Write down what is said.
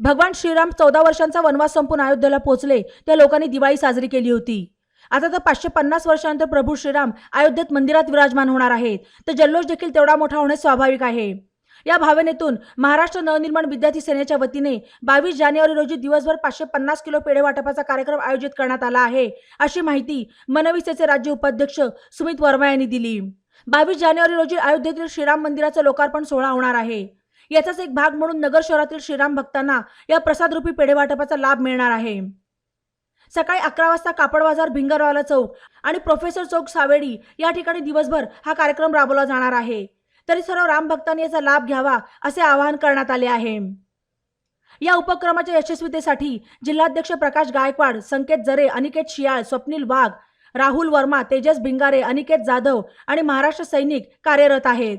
भगवान श्रीराम चौदा वर्षांचा वनवास संपून अयोध्येला पोहोचले. त्या लोकांनी दिवाळी साजरी केली होती. आता तर पाचशे पन्नास वर्षानंतर प्रभू श्रीराम अयोध्येत मंदिरात विराजमान होणार आहेत. तर जल्लोष देखील तेवढा मोठा होणे स्वाभाविक आहे. या भावनेतून महाराष्ट्र नवनिर्माण विद्यार्थी सेनेच्या वतीने बावीस जानेवारी रोजी दिवसभर पाचशे पन्नास किलो पेढे वाटपाचा कार्यक्रम आयोजित करण्यात आला आहे. अशी माहिती मनविसेचे राज्य उपाध्यक्ष सुमित वर्मा यांनी दिली. बावीस जानेवारी रोजी अयोध्येतील श्रीराम मंदिराचं लोकार्पण सोहळा होणार आहे. याचाच एक भाग म्हणून नगर शहरातील श्रीराम भक्तांना या प्रसादरूपी पेढेवाटपाचा लाभ मिळणार आहे. सकाळी अकरा वाजता कापड बाजार भिंगरवाला चौक आणि प्रोफेसर चौक सावेडी या ठिकाणी दिवसभर हा कार्यक्रम राबवला जाणार आहे. तरी सर्व राम भक्तांनी याचा लाभ घ्यावा असे आवाहन करण्यात आले आहे. या उपक्रमाच्या यशस्वीतेसाठी जिल्हाध्यक्ष प्रकाश गायकवाड संकेत जरे अनिकेत शियाळ स्वप्नील वाघ राहुल वर्मा तेजस भिंगारे अनिकेत जाधव आणि महाराष्ट्र सैनिक कार्यरत आहेत.